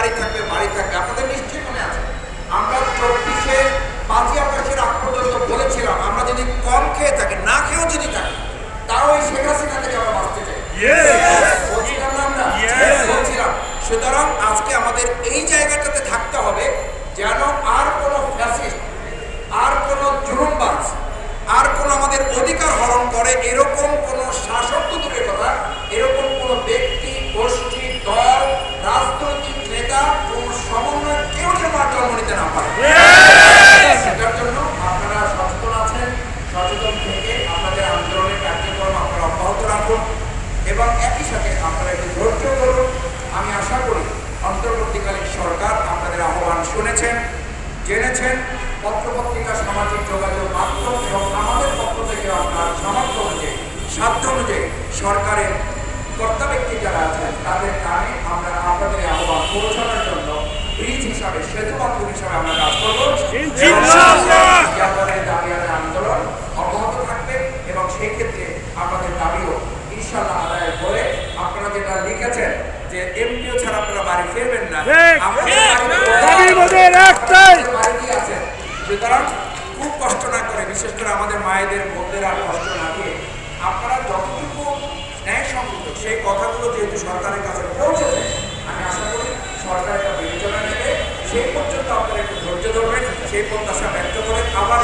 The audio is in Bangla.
গাড়ি থাকবে বাড়ি থাকবে। আপনাদের নিশ্চয়ই মনে আছে। আমরা চব্বিশে পাঁচই আগস্টের আগ পর্যন্ত বলেছিলাম আমরা যদি কম খেয়ে থাকি না খেয়েও যদি থাকি তাও ওই শেখ হাসিনা থেকে আমরা বাঁচতে চাই। বলছিলাম না আমরা? বলছিলাম। সুতরাং আজকে আমাদের এই জায়গাটাতে থাকতে হবে যেন আর কোনো ফ্যাসিস্ট আর কোনো জুলুমবাজ আর কোনো আমাদের অধিকার হরণ করে এরকম কোনো শাসক তো দূরের কথা এরকম কোনো ব্যক্তি গোষ্ঠী দল রাজনৈতিক নেতা কোন সমন্বয় কেউ যেন আর জন্ম নিতে না পারে সেটার জন্য আপনারা সচেতন আছেন সচেতন থেকে আপনাদের আন্দোলনের কার্যক্রম আপনারা অব্যাহত রাখুন এবং একই সাথে আপনারা একটু ধৈর্য ধরুন। আমি আশা করি অন্তর্বর্তীকালীন সরকার আপনাদের আহ্বান শুনেছেন, জেনেছেন। পত্রপত্রিকা, সামাজিক যোগাযোগ মাধ্যম এবং আমাদের পক্ষ থেকে আপনার সামর্থ্য অনুযায়ী, সাধ্য অনুযায়ী সরকারের কর্তা ব্যক্তি যারা আছেন তাদের কানে আমরা আপনাদের আহ্বান পৌঁছানোর জন্য ব্রিজ হিসাবে সেতু মাধ্যম হিসাবে আমরা কাজ করব। লিখেছেন যে এমপিও ছাড়া আপনারা বাড়ি ফিরবেন না। আমাদের একটাই। সুতরাং খুব কষ্ট না করে বিশেষ করে আমাদের মায়েদের বোনদের আর কষ্ট না দিয়ে আপনারা যতটুকু ন্যায়সঙ্গত সেই কথাগুলো যেহেতু সরকারের কাছে পৌঁছেছে আমি আশা করি সরকার এটা বিবেচনা নেবে। সেই পর্যন্ত আপনারা একটু ধৈর্য ধরবেন সেই প্রত্যাশা ব্যক্ত করে আবার